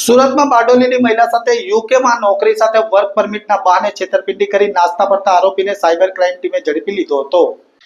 સુરતમાં બારડોલીની મહિલા સાથે યુકેમાં નોકરી સાથે વર્ક પરમિટના બહાને છેતરપિંડી કરી નાસ્તા પડતા આરોપીને સાયબર ક્રાઇમ ટીમે ઝડપી લીધો હતો.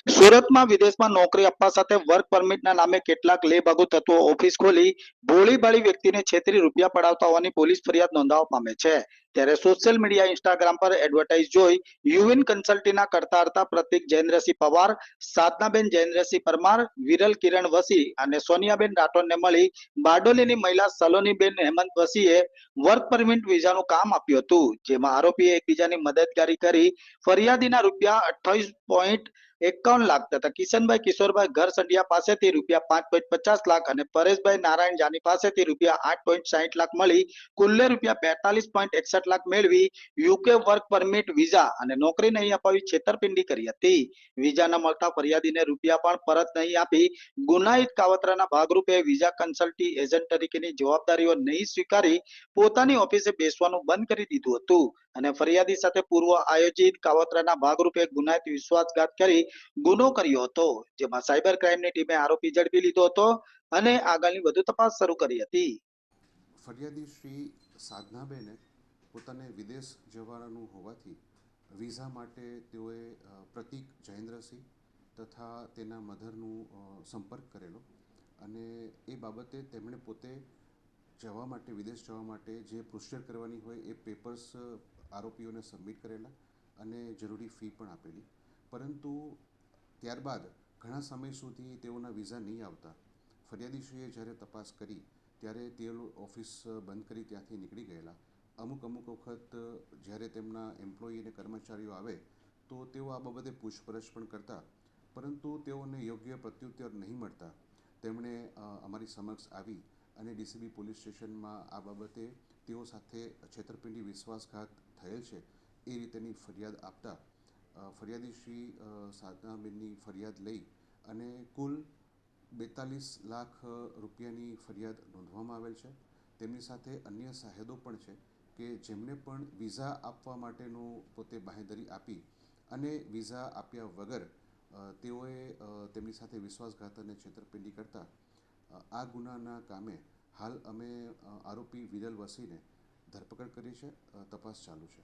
સુરતમાં વિદેશમાં નોકરી આપવા સાથે વર્ક પરમિટના નામે કેટલાક લેભાગુ તત્વો ઓફિસ ખોલી ભોળી ભાળી વ્યક્તિને છેતરી રૂપિયા પડાવતા હોવાની પોલીસ ફરિયાદ નોંધાવવા પામે છે. ત્યારે સોશિયલ મીડિયા ઇન્સ્ટાગ્રામ પર એડવર્ટાઇઝ જોઈ યુએન કન્સલ્ટીના કરતા પ્રતિક જયેન્દ્રસિંહ પવાર, સાધનાબેન જયેન્દ્રસિંહ પરમાર, વિરલ કિરણ વસી અને સોનિયાબેન રાઠોડને મળી બારડોલીની મહિલા સલોનીબેન હેમંત વસીએ વર્ક પરમિટ વિઝાનું કામ આપ્યું હતું, જેમાં આરોપીએ એકબીજાની મદદગારી કરી ફરિયાદીના રૂપિયા અઠ્યાવીસ પોઈન્ટ એકાવન લાખ તથા કિશનભાઈ કિશોરભાઈ ઘર સંડિયા પાસેથી રૂપિયા પાંચ પોઈન્ટ પચાસ લાખ અને પરેશભાઈ નારાયણ જાની પાસેથી રૂપિયા આઠ પોઈન્ટ સાહીઠ લાખ મળી કુલ્લે રૂપિયા બેતાલીસ પોઈન્ટ એકસઠ લાખ મેળવી યુકે વર્ક પરમિટ વિઝા અને નોકરી નહીં અપાવી છેતરપિંડી કરી હતી. વિઝા મળતા ફરિયાદીને રૂપિયા પણ પરત નહીં આપી. ગુનાહિત કાવતરાના ભાગરૂપે વિઝા કન્સલ્ટી એજન્ટ તરીકેની જવાબદારીઓ નહીં સ્વીકારી પોતાની ઓફિસે બેસવાનું બંધ કરી દીધું હતું. અને ફરિયાદી સાથે પૂર્વ આયોજિત કાવતરાના ભાગરૂપે ગુનાહિત વિશ્વાસઘાત કરી ગુનો કર્યો હતો, જેમાં સાયબર ક્રાઇમની ટીમે આરોપી ઝડપી લીધો હતો અને આગળની વધુ તપાસ શરૂ કરી હતી. ફરિયાદી શ્રી સાધનાબેને પોતાને વિદેશ જવાનું હોવાથી વિઝા માટે તેઓએ પ્રતિક જયેન્દ્રસિંહ તથા તેના મધરનું સંપર્ક કરેલો અને એ બાબતે તેમણે પોતે જવા માટે, વિદેશ જવા માટે જે પ્રોસિજર કરવાની હોય એ પેપર્સ આરોપીઓને સબમિટ કરેલા અને જરૂરી ફી પણ આપેલી. પરંતુ ત્યારબાદ ઘણા સમય સુધી તેઓના વિઝા નહીં આવતા. ફરિયાદીશ્રીએ જ્યારે તપાસ કરી ત્યારે તે ઓફિસ બંધ કરી ત્યાંથી નીકળી ગયેલા. અમુક અમુક વખત જ્યારે તેમના એમ્પ્લોયી અને કર્મચારીઓ આવે, તો તેઓ આ બાબતે પૂછપરછ પણ કરતા, પરંતુ તેઓને યોગ્ય પ્રત્યુત્તર નહીં મળતા. તેમણે અમારી સમક્ષ આવી અને ડીસીબી પોલીસ સ્ટેશનમાં આ બાબતે તેઓ સાથે છેતરપિંડી, વિશ્વાસઘાત થયેલ છે એ રીતેની ફરિયાદ આપતા ફરિયાદી શ્રી સાધનાબેનની ફરિયાદ લઈ અને કુલ બેતાલીસ લાખ રૂપિયાની ફરિયાદ નોંધવામાં આવેલ છે. તેમની સાથે અન્ય સાહેદો પણ છે. કે જેમને પણ વિઝા આપવા માટેનું પોતે બાંહેધરી આપી અને વિઝા આપ્યા વગર તેઓએ તેમની સાથે વિશ્વાસઘાત અને છેતરપિંડી કરતા આ ગુનાના કામે હાલ અમે આરોપી વિરલ વસીને ધરપકડ કરી છે તપાસ ચાલુ છે.